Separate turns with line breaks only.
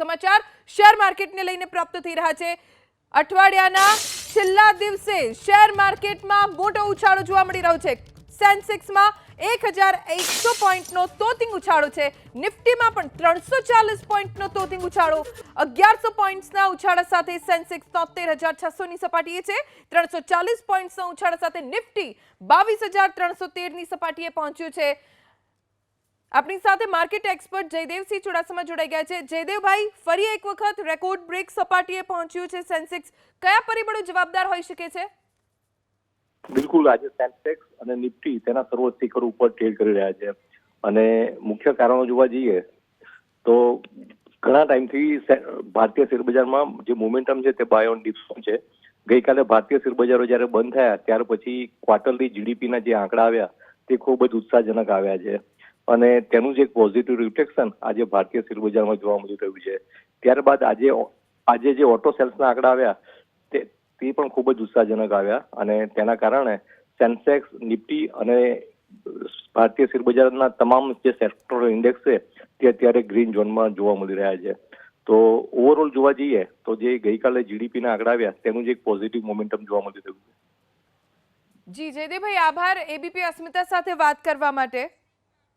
સમાચાર શેર માર્કેટને લઈને પ્રાપ્ત થઈ રહ્યા છે. અઠવાડિયાના છેલ્લા દિવસે શેર માર્કેટમાં મોટો ઉછાળો જોવા મળી રહ્યો છે. સેન્સેક્સમાં એક હજાર એકસો પોઈન્ટનો તોતિંગ ઉછાળો છે. નિફ્ટીમાં પણ ત્રણસો ચાલીસ પોઈન્ટનો તોતિંગ ઉછાળો. અગિયારસો પોઈન્ટ્સના ઉછાળા સાથે સેન્સેક્સ તોતેર હજાર છસોની સપાટીએ છે. ત્રણસો ચાલીસ પોઈન્ટ્સના ઉછાળા સાથે નિફ્ટી બાવીસ હજાર ત્રણસો તેરની સપાટીએ પહોંચ્યું છે. આપણી સાથે માર્કેટ એક્સપર્ટ જયદેવસિંહ ચુડાસમા જોડાઈ ગયા છે. જયદેવભાઈ, ફરી એક વખત રેકોર્ડ બ્રેક સપાટીએ પહોંચ્યું છે સેન્સેક્સ. કયા પરિબળો જવાબદાર હોઈ શકે છે?
બિલકુલ, આજે સેન્સેક્સ અને નિફ્ટી તેના સર્વોચ્ચ શિખર ઉપર ટ્રેડ કરી રહ્યા છે. અને મુખ્ય કારણો જોવા જઈએ તો ઘણા ટાઈમથી ભારતીય શેરબજારમાં જે મોમેન્ટમ છે તે બાય ઓન ડિપ્સ છે. ગઈકાલે ભારતીય શેરબજારો જ્યારે બંધ થયા, ત્યાર પછી ક્વાર્ટરલી જીડીપીના જે આંકડા આવ્યા, તે ખૂબ જ ઉત્સાહજનક આવ્યા છે. અને તેનું જે એક પોઝિટિવ રિફ્લેક્શન આજે ભારતીય શેર બજારમાં જોવા મળી રહ્યું છે. ત્યારબાદ આજે આજે જે ઓટો સેલ્સના આંકડા આવ્યા, તે તે પણ ખૂબ જ ઉત્સાહજનક આવ્યા. અને તેના કારણે સેન્સેક્સ નિફ્ટી અને ભારતીય શેર બજારના તમામ જે સેક્ટર ઇન્ડેક્સ છે, તે અત્યારે ગ્રીન ઝોનમાં જોવા મળી રહ્યા છે. તો ઓવરઓલ જોવા જઈએ, તો જે ગઈકાલે જીડીપીના આંકડા આવ્યા, તેનું જે એક પોઝિટિવ મોમેન્ટમ જોવા મળી રહ્યું છે.
જી, જયદેવભાઈ, આભાર. એબીપી અસ્મિતા સાથે વાત કરવા માટે.